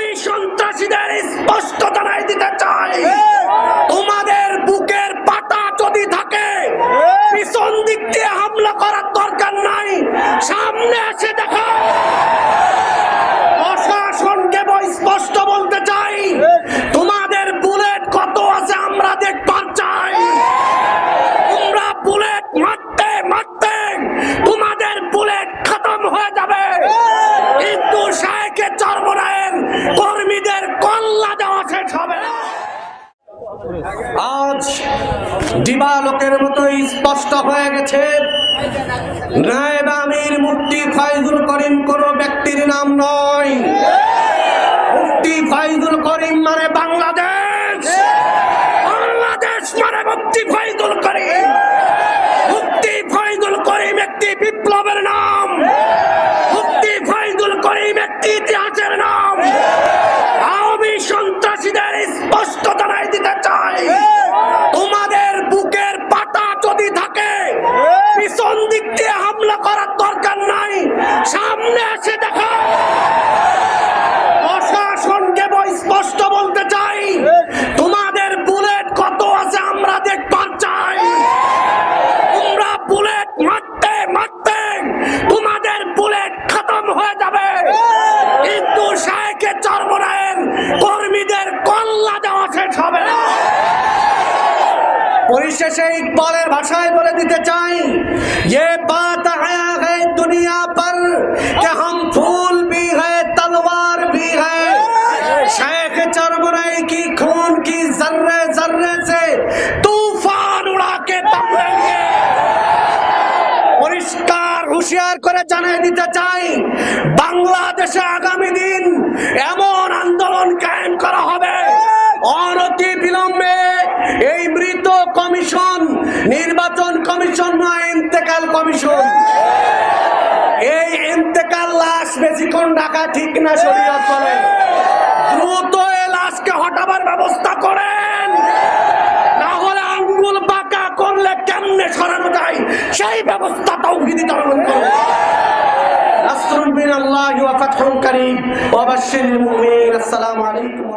আমি সন্ত্রাসীদের স্পষ্ট জানাই দিতে চাই। কর্মীদের কল্লা দেওয়া শেষ হবে। না। আজ দিবালোকের মতোই স্পষ্ট হয়ে গেছে। নায়েব আমির মুফতি ফাইজুল করিম কোন ব্যক্তির নাম নয়। মুফতি ফাইজুল করিম মানে বাংলাদেশ। বাংলাদেশ মানে মুফতি ফাইজুল করিম। শাহেকে চর্মরায়ের কর্মীদের কল্লা দেওয়া শেষ হবে না পরিশেষে ইকবালের ভাষায় বলে দিতে চাই ये बात आया है दुनिया पर कि हम फूल भी है तलवार भी है शेख चरमराई की खून की जर्रे जर्रे से तूफान उड़ा के दम लेंगे পরিষ্কার হুঁশিয়ার করে জানিয়ে দিতে চাই বাংলাদেশে আগামী দিন এমন নির্বাচন কমিশন নয়, ইন্তেকাল কমিশন। এই ইন্তেকাল লাশ বেশিক্ষণ রাখা ঠিক না শরীয়ত বলে। দ্রুত এই লাশকে হটাবার ব্যবস্থা করেন। না হলে আঙ্গুল বাঁকা করলে কেমনে সরানো যায়? সেই ব্যবস্থা তৌহিদি করবে নাসরুল মিনাল্লাহি ওয়া ফাতহুন কারীম। ওয়া বাশশিরিল মুমিনিন। আসসালামু আলাইকুম।